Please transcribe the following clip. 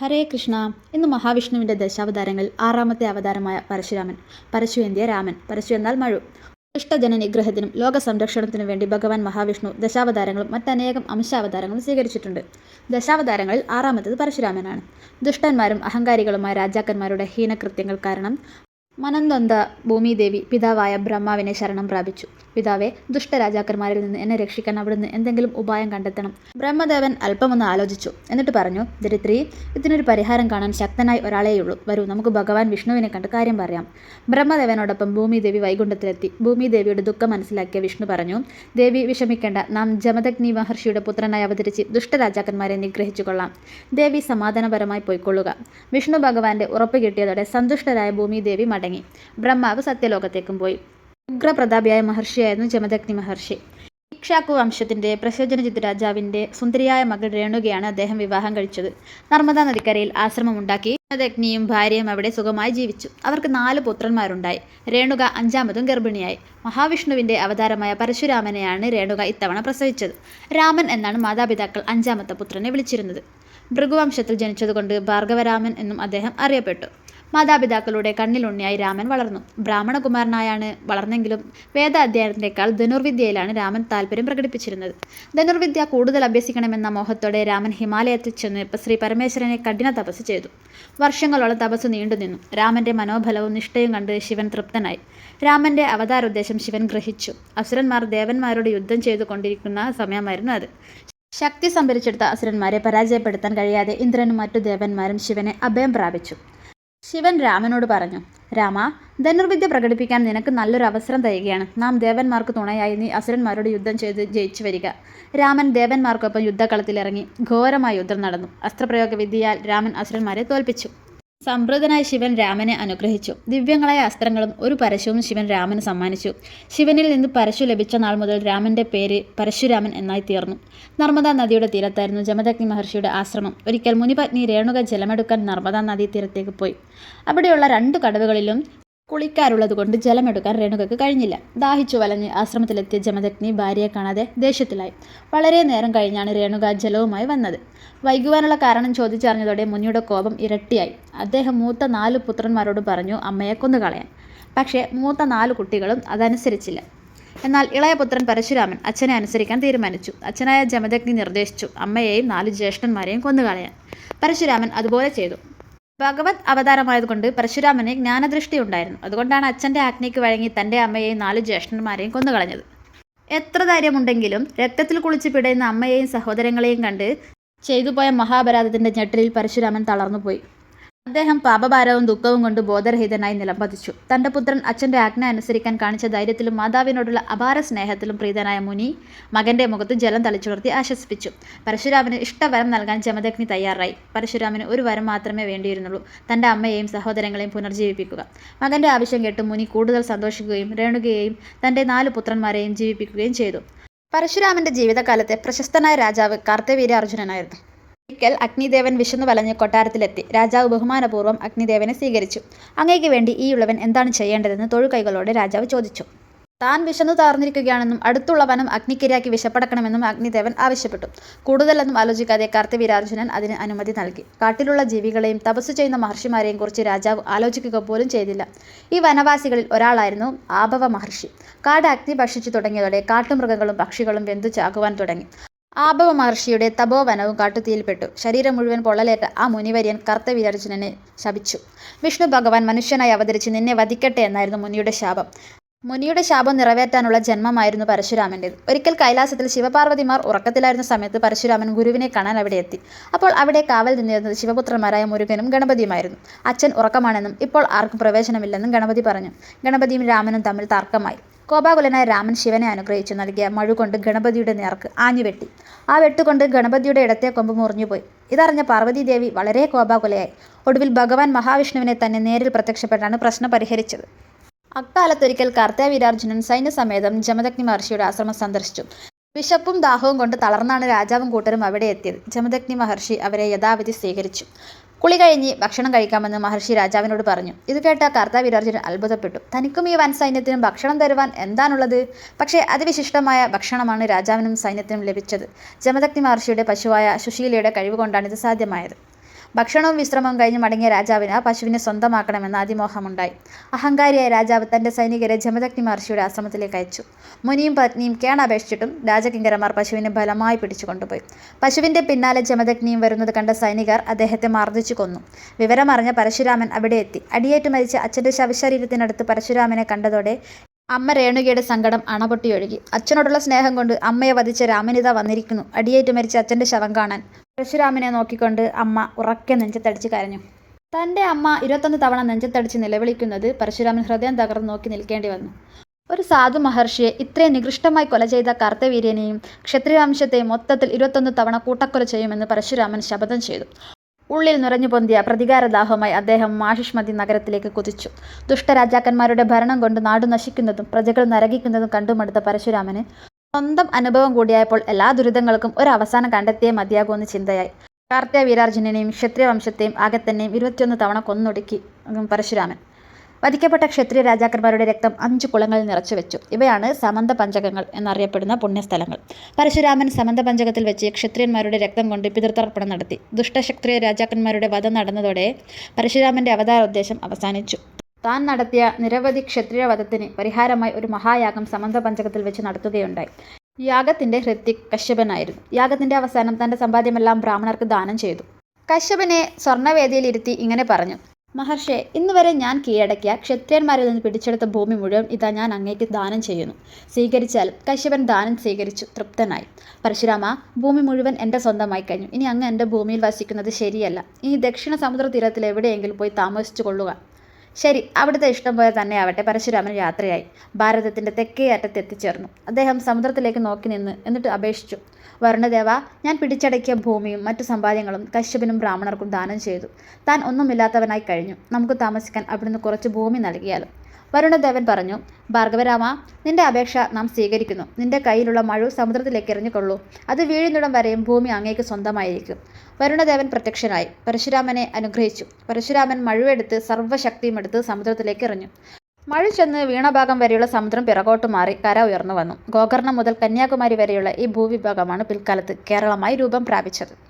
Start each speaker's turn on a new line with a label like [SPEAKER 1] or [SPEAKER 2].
[SPEAKER 1] ഹരേ കൃഷ്ണ ഇന്ന് മഹാവിഷ്ണുവിന്റെ ദശാവതാരങ്ങളിൽ ആറാമത്തെ അവതാരമായ പരശുരാമൻ പരശു എന്തിയ രാമൻ പരശു എന്നാൽ മഴു. ദുഷ്ടജന നിഗ്രഹത്തിനും ലോക സംരക്ഷണത്തിനും വേണ്ടി ഭഗവാൻ മഹാവിഷ്ണു ദശാവതാരങ്ങളും മറ്റനേകം അംശാവതാരങ്ങളും സ്വീകരിച്ചിട്ടുണ്ട്. ദശാവതാരങ്ങളിൽ ആറാമത്തത് പരശുരാമനാണ്. ദുഷ്ടന്മാരും അഹങ്കാരികളുമായ രാജാക്കന്മാരുടെ ഹീനകൃത്യങ്ങൾ കാരണം മനംനൊന്ത ഭൂമിദേവി പിതാവായ ബ്രഹ്മാവിനെ ശരണം പ്രാപിച്ചു. പിതാവെ ദുഷ്ടരാജാക്കന്മാരിൽ നിന്ന് എന്നെ രക്ഷിക്കാൻ അവിടുന്ന് എന്തെങ്കിലും ഉപായം കണ്ടെത്തണം. ബ്രഹ്മദേവൻ അല്പമൊന്ന് ആലോചിച്ചു. എന്നിട്ട് പറഞ്ഞു ദരിദ്രി ഇതിനൊരു പരിഹാരം കാണാൻ ശക്തനായി ഒരാളേയുള്ളൂ. വരൂ നമുക്ക് ഭഗവാൻ വിഷ്ണുവിനെ കണ്ട് കാര്യം പറയാം. ബ്രഹ്മദേവനോടൊപ്പം ഭൂമിദേവി വൈകുണ്ഠത്തിലെത്തി. ഭൂമിദേവിയുടെ ദുഃഖം മനസ്സിലാക്കിയ വിഷ്ണു പറഞ്ഞു ദേവി വിഷമിക്കേണ്ട. നാം ജമദഗ്നി മഹർഷിയുടെ പുത്രനായി അവതരിച്ച് ദുഷ്ടരാജാക്കന്മാരെ നിഗ്രഹിച്ചു കൊള്ളാം. ദേവി സമാധാനപരമായി പോയിക്കൊള്ളുക. വിഷ്ണു ഭഗവാന്റെ ഉറപ്പ് കിട്ടിയതോടെ സന്തുഷ്ടരായ ഭൂമിദേവി മടങ്ങി. ബ്രഹ്മാവ് സത്യലോകത്തേക്കും പോയി. ഉഗ്രപ്രതാപിയായ മഹർഷിയായിരുന്നു ജമദഗ്നി മഹർഷി. ഇക്ഷാക്കു വംശത്തിന്റെ പ്രസോജനജിത് രാജാവിന്റെ സുന്ദരിയായ മകൾ രേണുകയാണ് അദ്ദേഹം വിവാഹം കഴിച്ചത്. നർമ്മദാ നദിക്കരയിൽ ആശ്രമമുണ്ടാക്കി ജമദഗ്നിയും ഭാര്യയും അവിടെ സുഖമായി ജീവിച്ചു. അവർക്ക് നാല് പുത്രന്മാരുണ്ടായി. രേണുക അഞ്ചാമതും ഗർഭിണിയായി. മഹാവിഷ്ണുവിന്റെ അവതാരമായ പരശുരാമനെയാണ് രേണുക ഇത്തവണ പ്രസവിച്ചത്. രാമൻ എന്നാണ് മാതാപിതാക്കൾ അഞ്ചാമത്തെ പുത്രനെ വിളിച്ചിരുന്നത്. ഭൃഗുവംശത്തിൽ ജനിച്ചതുകൊണ്ട് ഭാർഗവരാമൻ എന്നും അദ്ദേഹം അറിയപ്പെട്ടു. മാതാപിതാക്കളുടെ കണ്ണിലുണ്ണിയായി രാമൻ വളർന്നു. ബ്രാഹ്മണകുമാരനായാണ് വളർന്നെങ്കിലും വേദ അധ്യയനത്തെക്കാൾ ധനുർവിദ്യയിലാണ് രാമൻ താല്പര്യം പ്രകടിപ്പിച്ചിരുന്നത്. ധനുർവിദ്യ കൂടുതൽ അഭ്യസിക്കണമെന്ന മോഹത്തോടെ രാമൻ ഹിമാലയത്തിൽ ചെന്ന് ശ്രീ പരമേശ്വരനെ കഠിന തപസ് ചെയ്തു. വർഷങ്ങളോളം തപസ് നീണ്ടുനിന്നു രാമന്റെ മനോബലവും നിഷ്ഠയും കണ്ട് ശിവൻ തൃപ്തനായി. രാമന്റെ അവതാരോദ്ദേശം ശിവൻ ഗ്രഹിച്ചു. അസുരന്മാർ ദേവന്മാരോട് യുദ്ധം ചെയ്തുകൊണ്ടിരിക്കുന്ന സമയമായിരുന്നു അത്. ശക്തി സംഭരിച്ചെടുത്ത അസുരന്മാരെ പരാജയപ്പെടുത്താൻ കഴിയാതെ ഇന്ദ്രനും മറ്റു ദേവന്മാരും ശിവനെ അഭയം പ്രാപിച്ചു. ശിവൻ രാമനോട് പറഞ്ഞു രാമ ധനുർവിദ്യ പ്രകടിപ്പിക്കാൻ നിനക്ക് നല്ലൊരു അവസരം തരികയാണ്. നാം ദേവന്മാർക്ക് തുണയായി നീ അസുരന്മാരോട് യുദ്ധം ചെയ്ത് ജയിച്ചു വരിക. രാമൻ ദേവന്മാർക്കൊപ്പം യുദ്ധക്കളത്തിലിറങ്ങി ഘോരമായ യുദ്ധം നടന്നു. അസ്ത്രപ്രയോഗ വിദ്യയാൽ രാമൻ അസുരന്മാരെ തോൽപ്പിച്ചു. സംപ്രീതനായ ശിവൻ രാമനെ അനുഗ്രഹിച്ചു. ദിവ്യങ്ങളായ അസ്ത്രങ്ങളും ഒരു പരശുവും ശിവൻ രാമന് സമ്മാനിച്ചു. ശിവനിൽ നിന്ന് പരശു ലഭിച്ച നാൾ മുതൽ രാമന്റെ പേര് പരശുരാമൻ എന്നായി തീർന്നു. നർമ്മദാ നദിയുടെ തീരത്തായിരുന്നു ജമദഗ്നി മഹർഷിയുടെ ആശ്രമം. ഒരിക്കൽ മുനിപത്നി രേണുക ജലമെടുക്കാൻ നർമ്മദാ നദീ തീരത്തേക്ക് പോയി. അവിടെയുള്ള രണ്ടു കടവുകളിലും കുളിക്കാറുള്ളതുകൊണ്ട് ജലമെടുക്കാൻ രേണുകയ്ക്ക് കഴിഞ്ഞില്ല. ദാഹിച്ചു വലഞ്ഞ് ആശ്രമത്തിലെത്തിയ ജമദഗ്നി ഭാര്യയെ കാണാതെ ദേഷ്യത്തിലായി. വളരെ നേരം കഴിഞ്ഞാണ് രേണുക ജലവുമായി വന്നത്. വൈകുവാനുള്ള കാരണം ചോദിച്ചറിഞ്ഞതോടെ മുനിയുടെ കോപം ഇരട്ടിയായി. അദ്ദേഹം മൂത്ത നാല് പുത്രന്മാരോട് പറഞ്ഞു അമ്മയെ കൊന്നുകളയാൻ. പക്ഷേ മൂത്ത നാല് കുട്ടികളും അതനുസരിച്ചില്ല. എന്നാൽ ഇളയപുത്രൻ പരശുരാമൻ അച്ഛനെ അനുസരിക്കാൻ തീരുമാനിച്ചു. അച്ഛനായ ജമദഗ്നി നിർദ്ദേശിച്ചു അമ്മയെയും നാല് ജ്യേഷ്ഠന്മാരെയും കൊന്നുകളയാൻ. പരശുരാമൻ അതുപോലെ ചെയ്തു. ഭഗവത് അവതാരമായതുകൊണ്ട് പരശുരാമന് ജ്ഞാനദൃഷ്ടി ഉണ്ടായിരുന്നു അതുകൊണ്ടാണ് അച്ഛന്റെ ആജ്ഞയ്ക്ക് വഴങ്ങി തന്റെ അമ്മയെയും നാല് ജ്യേഷ്ഠന്മാരെയും കൊന്നുകളഞ്ഞത്. എത്ര ധൈര്യമുണ്ടെങ്കിലും രക്തത്തിൽ കുളിച്ച് പിടയുന്ന അമ്മയെയും സഹോദരങ്ങളെയും കണ്ട് ചെയ്തുപോയ മഹാപരാധത്തിന്റെ ഞെട്ടലിൽ പരശുരാമൻ തളർന്നുപോയി. അദ്ദേഹം പാപഭാരവും ദുഃഖവും കൊണ്ട് ബോധരഹിതനായി നിലംപതിച്ചു. തന്റെ പുത്രൻ അച്ഛന്റെ ആജ്ഞ അനുസരിക്കാൻ കാണിച്ച ധൈര്യത്തിലും മാതാവിനോടുള്ള അപാര സ്നേഹത്തിലും പ്രീതനായ മുനി മകന്റെ മുഖത്ത് ജലം തളിച്ചുണർത്തി ആശ്വസിപ്പിച്ചു. പരശുരാമന് ഇഷ്ടവരം നൽകാൻ ജമദഗ്നി തയ്യാറായി. പരശുരാമന് ഒരു വരം മാത്രമേ വേണ്ടിയിരുന്നുള്ളൂ. തന്റെ അമ്മയെയും സഹോദരങ്ങളെയും പുനർജീവിപ്പിക്കുക. മകന്റെ ആവശ്യം കേട്ട് മുനി കൂടുതൽ സന്തോഷിക്കുകയും രേണുകയെയും തന്റെ നാല് പുത്രന്മാരെയും ജീവിപ്പിക്കുകയും ചെയ്തു. പരശുരാമന്റെ ജീവിതകാലത്തെ പ്രശസ്തനായ രാജാവ് കാർത്തവീര്യ അർജുനനായിരുന്നു ഒരിക്കൽ അഗ്നിദേവൻ വിശന്നു വലഞ്ഞ് കൊട്ടാരത്തിലെത്തി. രാജാവ് ബഹുമാനപൂർവം അഗ്നിദേവനെ സ്വീകരിച്ചു. അങ്ങേക്ക് വേണ്ടി ഈ ഉള്ളവൻ എന്താണ് ചെയ്യേണ്ടതെന്ന് തൊഴുകൈകളോട് രാജാവ് ചോദിച്ചു. താൻ വിശന്നു താർന്നിരിക്കുകയാണെന്നും അടുത്തുള്ള വനം അഗ്നിക്കിരയാക്കി വിശപ്പടക്കണമെന്നും അഗ്നിദേവൻ ആവശ്യപ്പെട്ടു. കൂടുതലൊന്നും ആലോചിക്കാതെ കാർത്തിവീരാർജുനൻ അതിന് അനുമതി നൽകി. കാട്ടിലുള്ള ജീവികളെയും തപസ് ചെയ്യുന്ന മഹർഷിമാരെയും കുറിച്ച് രാജാവ് ആലോചിക്കുക പോലും ചെയ്തില്ല. ഈ വനവാസികളിൽ ഒരാളായിരുന്നു ആഭവ മഹർഷി. കാട് അഗ്നി ഭക്ഷിച്ചു തുടങ്ങിയതോടെ കാട്ടുമൃഗങ്ങളും പക്ഷികളും വെന്തു ചാകുവാൻ തുടങ്ങി. ആഭവ മഹർഷിയുടെ തപോവനവും കാട്ടുതീയിൽപ്പെട്ടു. ശരീരം മുഴുവൻ പൊള്ളലേറ്റ ആ മുനിവര്യൻ കർത്തവീരാർജുനനെ ശപിച്ചു. വിഷ്ണു ഭഗവാൻ മനുഷ്യനായി അവതരിച്ച് നിന്നെ വധിക്കട്ടെ എന്നായിരുന്നു മുനിയുടെ ശാപം. മുനിയുടെ ശാപം നിറവേറ്റാനുള്ള ജന്മമായിരുന്നു പരശുരാമന്റേത് ഒരിക്കൽ കൈലാസത്തിൽ ശിവപാർവതിമാർ ഉറക്കത്തിലായിരുന്ന സമയത്ത് പരശുരാമൻ ഗുരുവിനെ കാണാൻ അവിടെ എത്തി. അപ്പോൾ അവിടെ കാവൽ നിന്നിരുന്നത് ശിവപുത്രന്മാരായ മുരുകനും ഗണപതിയുമായിരുന്നു. അച്ഛൻ ഉറക്കമാണെന്നും ഇപ്പോൾ ആർക്കും പ്രവേശനമില്ലെന്നും ഗണപതി പറഞ്ഞു. ഗണപതിയും രാമനും തമ്മിൽ തർക്കമായി. കോപാകുലനായ രാമൻ ശിവനെ അനുഗ്രഹിച്ചു നൽകിയ മഴുകൊണ്ട് ഗണപതിയുടെ നേർക്ക് ആഞ്ഞുവെട്ടി ആ വെട്ടുകൊണ്ട് ഗണപതിയുടെ ഇടത്തെ കൊമ്പ് മുറിഞ്ഞുപോയി. ഇതറിഞ്ഞ പാർവതീദേവി വളരെ കോപാകുലയായി. ഒടുവിൽ ഭഗവാൻ മഹാവിഷ്ണുവിനെ തന്നെ നേരിൽ പ്രത്യക്ഷപ്പെട്ടാണ് പ്രശ്നം പരിഹരിച്ചത്. അക്കാലത്തൊരിക്കൽ കാർത്തവീരാർജുനൻ സൈന്യസമേതം ജമദഗ്നി മഹർഷിയുടെ ആശ്രമം സന്ദർശിച്ചു. വിശപ്പും ദാഹവും കൊണ്ട് തളർന്നാണ് രാജാവും കൂട്ടരും അവിടെ എത്തിയത്. ജമദഗ്നി മഹർഷി അവരെ യഥാവിധി സ്വീകരിച്ചു. കുളി കഴിഞ്ഞ് ഭക്ഷണം കഴിക്കാമെന്ന് മഹർഷി രാജാവിനോട് പറഞ്ഞു. ഇത് കേട്ട കർത്താവിരാർജുനൻ അത്ഭുതപ്പെട്ടു. തനിക്കും ഈ വൻ സൈന്യത്തിനും ഭക്ഷണം തരുവാൻ എന്താണുള്ളത്? പക്ഷേ അതിവിശിഷ്ടമായ ഭക്ഷണമാണ് രാജാവിനും സൈന്യത്തിനും ലഭിച്ചത്. ജമദഗ്നി മഹർഷിയുടെ പശുവായ സുശീലയുടെ കഴിവ് കൊണ്ടാണ് ഇത് സാധ്യമായത്. ഭക്ഷണവും വിശ്രമവും കഴിഞ്ഞ് മടങ്ങിയ രാജാവിന് പശുവിനെ സ്വന്തമാക്കണമെന്ന് അതിമോഹമുണ്ടായി. അഹങ്കാരിയായ രാജാവ് തന്റെ സൈനികരെ ജമദഗ്നി മഹർഷിയുടെ ആശ്രമത്തിലേക്ക് അയച്ചു. മുനിയും പത്നിയും കേണപേക്ഷിച്ചിട്ടും രാജകിങ്കരമാർ പശുവിനെ ബലമായി പിടിച്ചു കൊണ്ടുപോയി. പശുവിന്റെ പിന്നാലെ ജമദഗ്നിയും വരുന്നത് കണ്ട സൈനികർ അദ്ദേഹത്തെ മർദ്ദിച്ചു കൊന്നു. വിവരമറിഞ്ഞ പരശുരാമൻ അവിടെ എത്തി. അടിയേറ്റ് മരിച്ച അച്ഛന്റെ ശവശരീരത്തിനടുത്ത് പരശുരാമനെ കണ്ടതോടെ അമ്മ രേണുകയുടെ സങ്കടം അണപൊട്ടിയൊഴുകി അച്ഛനോടുള്ള സ്നേഹം കൊണ്ട് അമ്മയെ വധിച്ച രാമനിത വന്നിരിക്കുന്നു. അടിയേറ്റ് മരിച്ച അച്ഛന്റെ ശവം കാണാൻ. പരശുരാമനെ നോക്കിക്കൊണ്ട് അമ്മ ഉറക്കെ നെഞ്ചത്തടിച്ച് കരഞ്ഞു. തന്റെ അമ്മ ഇരുപത്തൊന്ന് തവണ നെഞ്ചത്തടിച്ച് നിലവിളിക്കുന്നത് പരശുരാമൻ ഹൃദയം തകർന്ന് നോക്കി നിൽക്കേണ്ടി വന്നു. ഒരു സാധു മഹർഷിയെ ഇത്രയും നികൃഷ്ടമായി കൊല ചെയ്ത കർത്തവീര്യനെയും ക്ഷത്രിയവംശത്തെയും മൊത്തത്തിൽ ഇരുപത്തൊന്ന് തവണ കൂട്ടക്കൊല ചെയ്യുമെന്ന് പരശുരാമൻ ശപഥം ചെയ്തു. ഉള്ളിൽ നിറഞ്ഞു പൊന്തിയ പ്രതികാരദാഹവുമായി അദ്ദേഹം മാഷിഷ്മതി നഗരത്തിലേക്ക് കുതിച്ചു. ദുഷ്ടരാജാക്കന്മാരുടെ ഭരണം കൊണ്ട് നാടു നശിക്കുന്നതും പ്രജകൾ നരകിക്കുന്നതും കണ്ടുമടുത്ത പരശുരാമന് സ്വന്തം അനുഭവം കൂടിയായപ്പോൾ എല്ലാ ദുരിതങ്ങൾക്കും ഒരു അവസാനം കണ്ടെത്തിയേ മതിയാകുമെന്ന് ചിന്തയായി. കാർത്തിക ക്ഷത്രിയ വംശത്തെയും ആകെ തന്നെയും ഇരുപത്തിയൊന്ന് തവണ കൊന്നൊടുക്കി പരശുരാമൻ. വധിക്കപ്പെട്ട ക്ഷത്രിയ രാജാക്കന്മാരുടെ രക്തം അഞ്ച് കുളങ്ങളിൽ നിറച്ചു വെച്ചു ഇവയാണ് സമന്ത പഞ്ചകങ്ങൾ എന്നറിയപ്പെടുന്ന പുണ്യസ്ഥലങ്ങൾ. പരശുരാമൻ സമന്ത പഞ്ചകത്തിൽ വെച്ച് ക്ഷത്രിയന്മാരുടെ രക്തം കൊണ്ട് പിതൃതർപ്പണം നടത്തി. ദുഷ്ടക്ഷത്രിയ രാജാക്കന്മാരുടെ വധം നടന്നതോടെ പരശുരാമന്റെ അവതാര ഉദ്ദേശം അവസാനിച്ചു. താൻ നടത്തിയ നിരവധി ക്ഷത്രിയ വധത്തിന് പരിഹാരമായി ഒരു മഹായാഗം സമന്ത പഞ്ചകത്തിൽ വെച്ച് നടത്തുകയുണ്ടായി. യാഗത്തിന്റെ ഹൃത്തിക് കശ്യപനായിരുന്നു. യാഗത്തിന്റെ അവസാനം തന്റെ സമ്പാദ്യമെല്ലാം ബ്രാഹ്മണർക്ക് ദാനം ചെയ്തു. കശ്യപനെ സ്വർണവേദിയിലിരുത്തി ഇങ്ങനെ പറഞ്ഞു. മഹർഷെ ഇന്നുവരെ ഞാൻ കീഴടക്കിയ ക്ഷത്രിയന്മാരിൽ നിന്ന് പിടിച്ചെടുത്ത ഭൂമി മുഴുവൻ ഇതാ ഞാൻ അങ്ങേക്ക് ദാനം ചെയ്യുന്നു. സ്വീകരിച്ചാൽ കശ്യപൻ ദാനം സ്വീകരിച്ചു തൃപ്തനായി. പരശുരാമ ഭൂമി മുഴുവൻ എന്റെ സ്വന്തമായി കഴിഞ്ഞു. ഇനി അങ്ങ് എന്റെ ഭൂമിയിൽ വസിക്കുന്നത് ശരിയല്ല. ഇനി ദക്ഷിണ സമുദ്ര തീരത്തിൽ എവിടെയെങ്കിലും പോയി താമസിച്ചു കൊള്ളുക. ശരി അവിടുത്തെ ഇഷ്ടം പോലെ തന്നെ ആവട്ടെ. പരശുരാമൻ യാത്രയായി. ഭാരതത്തിന്റെ തെക്കേ അറ്റത്ത് എത്തിച്ചേർന്നു. അദ്ദേഹം സമുദ്രത്തിലേക്ക് നോക്കി നിന്ന് എന്നിട്ട് അപേക്ഷിച്ചു. വരുണദേവ ഞാൻ പിടിച്ചടക്കിയ ഭൂമിയും മറ്റു സമ്പാദ്യങ്ങളും കശ്യപനും ബ്രാഹ്മണർക്കും ദാനം ചെയ്തു. താൻ ഒന്നുമില്ലാത്തവനായി കഴിഞ്ഞു. നമുക്ക് താമസിക്കാൻ അവിടുന്ന് കുറച്ച് ഭൂമി നൽകിയാലും? വരുണദേവൻ പറഞ്ഞു ഭാർഗവരാമ നിന്റെ അപേക്ഷ നാം സ്വീകരിക്കുന്നു. നിന്റെ കയ്യിലുള്ള മഴു സമുദ്രത്തിലേക്ക് എറിഞ്ഞുകൊള്ളൂ. അത് വീഴുന്നിടം വരെയും ഭൂമി അങ്ങേക്ക് സ്വന്തമായിരിക്കും. വരുണദേവൻ പ്രത്യക്ഷനായി. പരശുരാമനെ അനുഗ്രഹിച്ചു. പരശുരാമൻ മഴുവെടുത്ത് സർവശക്തിയും എടുത്ത് സമുദ്രത്തിലേക്ക് എറിഞ്ഞു. മഴ ചെന്ന് വീണഭാഗം വരെയുള്ള സമുദ്രം പിറകോട്ട് മാറി കര ഉയർന്നു വന്നു. ഗോകർണം മുതൽ കന്യാകുമാരി വരെയുള്ള ഈ ഭൂവിഭാഗമാണ് പിൽക്കാലത്ത് കേരളമായി രൂപം പ്രാപിച്ചത്.